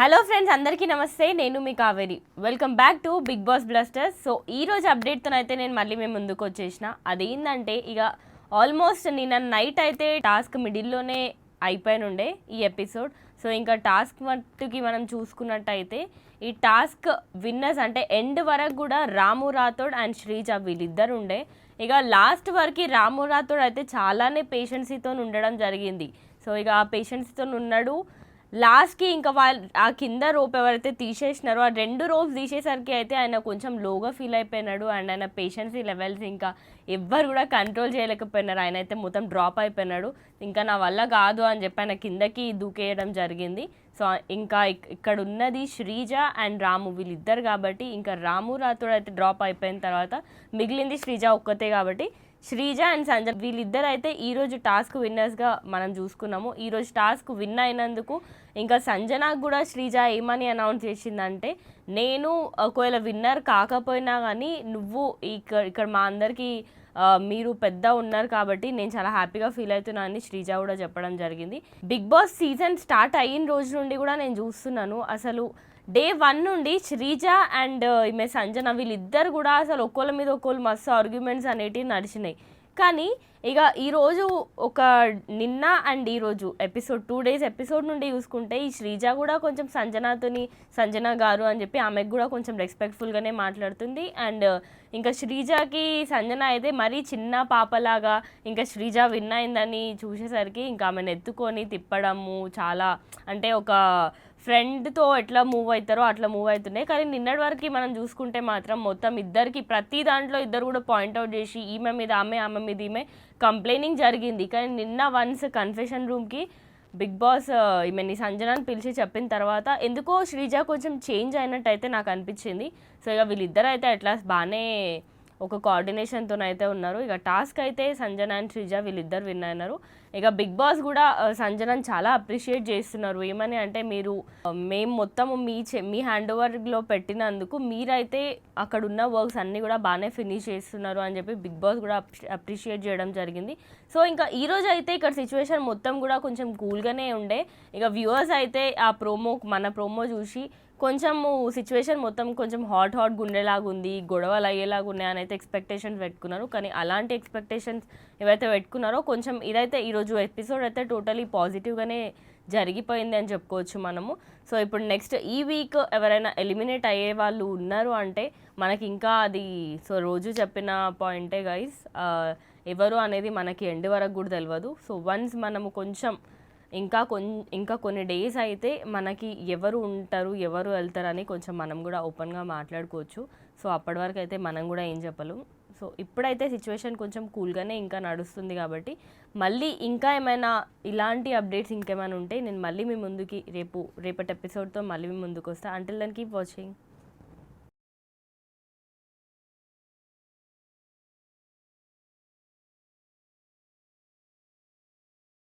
Hello friends అందరికీ నమస్తే. నేను మీ Kaveri. Welcome back to Bigg Boss blasters so ఈ రోజు అప్డేట్తో అయితే నేను మళ్ళీ మేము ముందుకు వచ్చేసిన. అదేంటంటే ఇక ఆల్మోస్ట్ నిన్న నైట్ అయితే టాస్క్ మిడిల్లోనే అయిపోయినుండే ఈ ఎపిసోడ్ సో ఇంకా టాస్క్ మట్టుకి మనం చూసుకున్నట్టయితే ఈ టాస్క్ విన్నర్స్ అంటే ఎండ్ వరకు కూడా రాము రాథోడ్ అండ్ శ్రీజ వీళ్ళిద్దరు ఉండే ఇక లాస్ట్ వరకు రాము రాథోడ్ అయితే చాలానే పేషెన్సీతో ఉండడం జరిగింది. సో ఇక ఆ పేషెన్సీతో ఉన్నాడు లాస్ట్కి ఇంకా వాళ్ళు ఆ కింద రోప్ ఎవరైతే తీసేసినారో ఆ రెండు రోప్స్ తీసేసరికి అయితే ఆయన కొంచెం లోగా ఫీల్ అయిపోయినాడు. అండ్ ఆయన పేషెన్సీ లెవెల్స్ ఇంకా ఎవ్వరు కూడా కంట్రోల్ చేయలేకపోయినారు. ఆయన అయితే మొత్తం డ్రాప్ అయిపోయినాడు. ఇంకా నా వల్ల కాదు అని చెప్పి ఆయన కిందకి దూకేయడం జరిగింది. సో ఇంకా ఇక్కడ ఉన్నది శ్రీజ అండ్ రాము వీళ్ళిద్దరు కాబట్టి ఇంకా రాము రాతుడు అయితే డ్రాప్ అయిపోయిన తర్వాత మిగిలింది శ్రీజ ఒక్కతే కాబట్టి శ్రీజ అండ్ సంజయ్ వీళ్ళిద్దరు అయితే ఈరోజు టాస్క్ విన్నర్స్గా మనం చూసుకున్నాము. ఈరోజు టాస్క్ విన్ అయినందుకు ఇంకా సంజనాకు కూడా శ్రీజ ఏమని అనౌన్స్ చేసిందంటే నేను ఒకవేళ విన్నర్ కాకపోయినా కానీ నువ్వు ఇక్కడ ఇక్కడ మా అందరికీ మీరు పెద్ద ఉన్నారు కాబట్టి నేను చాలా హ్యాపీగా ఫీల్ అవుతున్నా అని శ్రీజ కూడా చెప్పడం జరిగింది. బిగ్ బాస్ సీజన్ స్టార్ట్ అయిన రోజు నుండి కూడా నేను చూస్తున్నాను. అసలు డే వన్ నుండి శ్రీజ అండ్ ఈమె సంజన వీళ్ళిద్దరు కూడా అసలు ఒక్కోళ్ళ మీద ఒక్కోళ్ళు మస్తు ఆర్గ్యుమెంట్స్ అనేటివి నడిచినాయి. కానీ ఇక ఈరోజు ఒక నిన్న అండ్ ఈరోజు ఎపిసోడ్ టూ డేస్ ఎపిసోడ్ నుండి చూసుకుంటే ఈ శ్రీజ కూడా కొంచెం సంజనాతోని సంజన గారు అని చెప్పి ఆమెకు కూడా కొంచెం రెస్పెక్ట్ఫుల్గానే మాట్లాడుతుంది. అండ్ ఇంకా శ్రీజకి సంజన అయితే మరీ చిన్న పాపలాగా ఇంకా శ్రీజ విన్ అయిందని చూసేసరికి ఇంకా ఆమెను ఎత్తుకొని తిప్పడము చాలా అంటే ఒక ఫ్రెండ్తో ఎట్లా మూవ్ అవుతారో అట్లా మూవ్ అవుతున్నాయి కానీ నిన్నటి వరకు మనం చూసుకుంటే మాత్రం మొత్తం ఇద్దరికి ప్రతి దాంట్లో ఇద్దరు కూడా పాయింట్అవుట్ చేసి ఈమె మీద ఆమె ఆమె మీద ఈమె కంప్లైనింగ్ జరిగింది. కానీ నిన్న వన్స్ కన్ఫెషన్ రూమ్కి బిగ్ బాస్ ఈమెని సంజనాన్ని పిలిచి చెప్పిన తర్వాత ఎందుకో శ్రీజ కొంచెం చేంజ్ అయినట్టు అయితే నాకు అనిపించింది. సో ఇక వీళ్ళిద్దరు అయితే అట్లా బాగానే ఒక కోఆర్డినేషన్తో అయితే ఉన్నారు. ఇక టాస్క్ అయితే సంజన అండ్ శ్రీజ వీళ్ళిద్దరు విన్ అయినారు. ఇక బిగ్ బాస్ కూడా ఆ, సంజనని చాలా అప్రిషియేట్ చేస్తున్నారు. ఏమని అంటే మీరు మేము మొత్తము మీ చె- మీ హ్యాండ్ ఓవర్లో పెట్టినందుకు మీరైతే అక్కడ ఉన్న వర్క్స్ అన్నీ కూడా బాగానే ఫినిష్ చేస్తున్నారు అని చెప్పి బిగ్ బాస్ కూడా అప్రిషియేట్ చేయడం జరిగింది. సో ఇంకా ఈ రోజు అయితే ఇక్కడ సిచ్యువేషన్ మొత్తం కూడా కొంచెం కూల్గానే ఉండే. ఇక వ్యూవర్స్ అయితే ఆ ప్రోమో మన ప్రోమో చూసి కొంచెము సిచ్యువేషన్ మొత్తం కొంచెం హాట్ హాట్ గుండెలాగా ఉంది గొడవలు అయ్యేలాగా ఉన్నాయి అని అయితే ఎక్స్పెక్టేషన్స్ పెట్టుకున్నారు. కానీ అలాంటి ఎక్స్పెక్టేషన్స్ ఏవైతే పెట్టుకున్నారో కొంచెం ఇదైతే ఈరోజు ఎపిసోడ్ అయితే టోటలీ పాజిటివ్గానే జరిగిపోయింది అని చెప్పుకోవచ్చు మనము. సో ఇప్పుడు నెక్స్ట్ ఈ వీక్ ఎవరైనా ఎలిమినేట్ అయ్యే వాళ్ళు ఉన్నారు అంటే మనకి ఇంకా అది సో రోజు చెప్పిన పాయింటే గైస్ ఎవరు అనేది మనకి ఎండ్ వరకు కూడా తెలియదు సో వన్స్ మనము కొంచెం ఇంకా కొన్ని ఇంకా కొన్ని డేస్ అయితే మనకి ఎవరు ఉంటారు ఎవరు వెళ్తారు అని కొంచెం మనం కూడా ఓపెన్గా మాట్లాడుకోవచ్చు. సో అప్పటి వరకు అయితే మనం కూడా ఏం చెప్పలేం. సో ఇప్పుడైతే సిచ్యువేషన్ కొంచెం కూల్గానే ఇంకా నడుస్తుంది కాబట్టి మళ్ళీ ఇంకా ఏమైనా ఇలాంటి అప్డేట్స్ ఇంకేమైనా ఉంటే నేను మళ్ళీ మీ ముందుకి రేపు రేపటి ఎపిసోడ్తో మళ్ళీ మీ ముందుకు వస్తాను అంటిల్ దెన్ కీప్ వాచింగ్